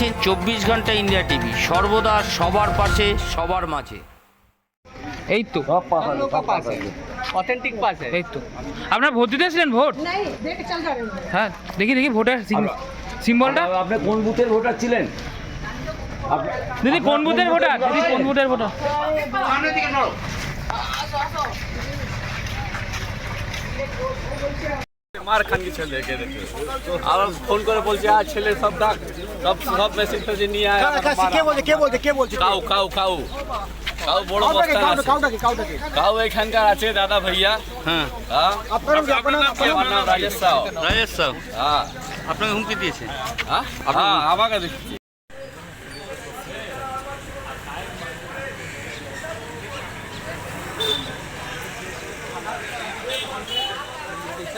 দেখছেন চব্বিশ ঘণ্টা ইন্ডিয়া টিভি। সর্বদা সবার পাশে সবার মাঝে। এই তো। অথেন্টিক পাশে এই তো। আপনার ভোট দিতে এসেছিলেন ভোট? হ্যাঁ দেখি দেখি ভোটার সিম্বলটা। আপনি কোন বুথের ভোটার ছিলেন? দিদি কোন বুথের ভোটার? দিদি কোন বুথের ভোটার? মার খানকে ছেলে কে দেখে। আবার ফোন করে বলছে আর ছেলে সব ডাক সব সব মেসেজ ফেসে নিয়ে আয় কে বলে কে বলে কে বলছে? কাউ কাউ কাউ। কাউ বড় বস্তা আছে। কাউ কাউ কাউ এখানকার আছে দাদা ভাইয়া। হ্যাঁ। হ্যাঁ। আপনার আপনার আমার নাম রাজেশ সাউ রাজেশ সাউ হ্যাঁ। আপনাকে হুমকি দিয়েছে? হ্যাঁ। হ্যাঁ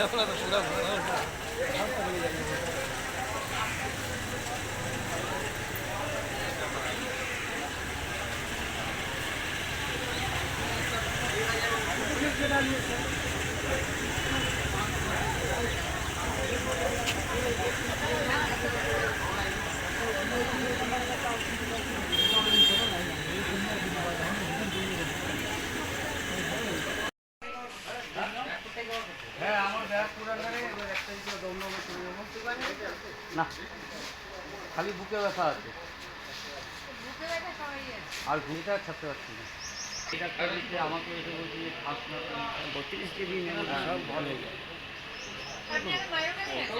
আমাকে দেখি না খালি বুকে ব্যথা আছে। আর ঘুমটা ছাড়তে পারছি না। আমাকে এসে বলছে যে বত্রিশ কেজি নেন সব ভালো হয়ে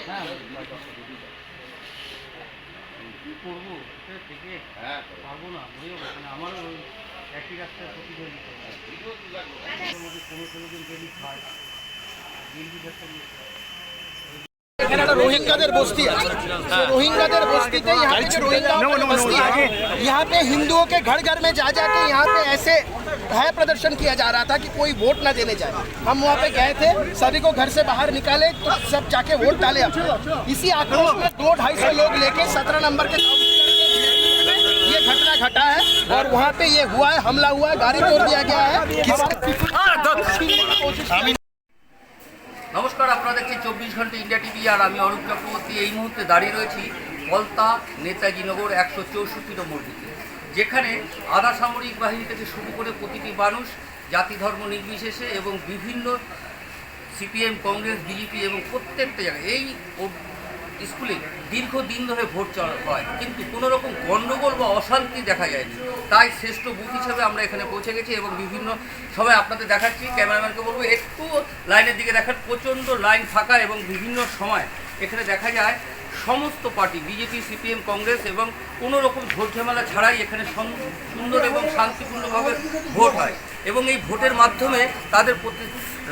হ্যাঁ কী করব? থেকে পারব না মানে আমারও ওই একই রাস্তায় প্রতিদিন হয়। কোনো কোনো দিন ডেলি খায়। यहाँ पे हिंदुओं के घर घर में जा जाके यहाँ पे ऐसे भय प्रदर्शन किया जा रहा था कि कोई वोट ना देने जाए हम वहाँ पे गए थे सभी को घर से बाहर निकाले तो सब जाके वोट डाले इसी आक्रोश में दो ढाई सौ लोग लेके सत्रह नंबर के ये घटना घटा है और वहाँ पे ये हुआ है हमला हुआ है गाड़ी तोड़ दिया गया है। নমস্কার, আপনারা দেখছেন চব্বিশ ঘণ্টা ইন্ডিয়া টিভি, আর আমি অরূপ চক্রবর্তী। এই মুহূর্তে দাঁড়িয়ে রয়েছি কলতা নেতাজি নগর একশো চৌষট্টি নম্বর দিকে, যেখানে আধা সামরিক বাহিনী থেকে শুরু করে প্রতিটি মানুষ, জাতি ধর্ম নির্বিশেষে এবং বিভিন্ন সিপিএম, কংগ্রেস, বিজেপি এবং প্রত্যেকটা জায়গায় এই স্কুলে দীর্ঘদিন ধরে ভোট হয়, কিন্তু কোনো রকম গণ্ডগোল বা অশান্তি দেখা যায়নি। তাই শ্রেষ্ঠ বুথ হিসেবে আমরা এখানে পৌঁছে গেছি এবং বিভিন্ন সময় আপনাদের দেখাচ্ছি, ক্যামেরাম্যানকে বলব, একটু লাইনের দিকে দেখার প্রচণ্ড লাইন ফাঁকা এবং বিভিন্ন সময় এখানে দেখা যায় সমস্ত পার্টি, বিজেপি, সিপিএম, কংগ্রেস এবং কোনো রকম ভোট ঝামেলা ছাড়াই এখানে সুন্দর এবং শান্তিপূর্ণভাবে ভোট হয়। এবং এই ভোটের মাধ্যমে তাদের প্রতি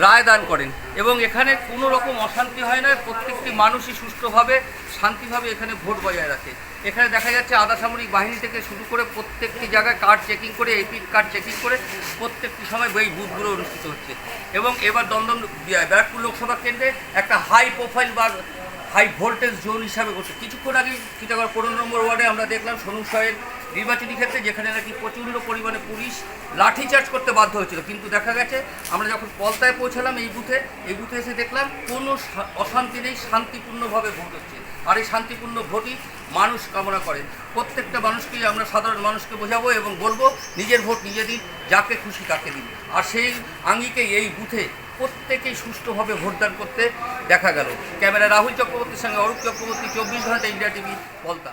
রায় দান করেন। এবং এখানে কোনো রকম অশান্তি হয় না, প্রত্যেকটি মানুষই সুষ্ঠুভাবে, শান্তিভাবে এখানে ভোট বজায় রাখে। এখানে দেখা যাচ্ছে আধা সামরিক বাহিনী থেকে শুরু করে প্রত্যেকটি জায়গায় কার্ড চেকিং করে, এপিক কার্ড চেকিং করে প্রত্যেকটি সময় এই বুথগুলো অনুষ্ঠিত হচ্ছে। এবং এবার দমদম ব্যারাকপুর লোকসভা কেন্দ্রে একটা হাই প্রোফাইল বা হাই ভোল্টেজ জোন হিসাবে করছে কিছুক্ষণ আগে চিটাগড় পনেরো নম্বর ওয়ার্ডে আমরা দেখলাম সোনু সাহের নির্বাচনী ক্ষেত্রে যেখানে নাকি প্রচণ্ড পরিমাণে পুলিশ লাঠিচার্জ করতে বাধ্য হয়েছিল। কিন্তু দেখা গেছে, আমরা যখন পলতায় পৌঁছালাম এই বুথে এই বুথে এসে দেখলাম কোনো অশান্তি নেই, শান্তিপূর্ণভাবে ভোট হচ্ছে। আর এই শান্তিপূর্ণ ভোটই মানুষ কামনা করে। প্রত্যেকটা মানুষকেই আমরা সাধারণ মানুষকে বোঝাবো এবং বলব, নিজের ভোট নিজে দিন, যাকে খুশি তাকে দিন। আর সেই আঙ্গিকেই এই বুথে প্রত্যেকেই সুষ্ঠুভাবে ভোটদান করতে দেখা গেল। ক্যামেরা রাহুল চক্রবর্তীর সঙ্গে অরূপ চক্রবর্তী, চব্বিশ ঘণ্টা ইন্ডিয়া টিভি, পলতা।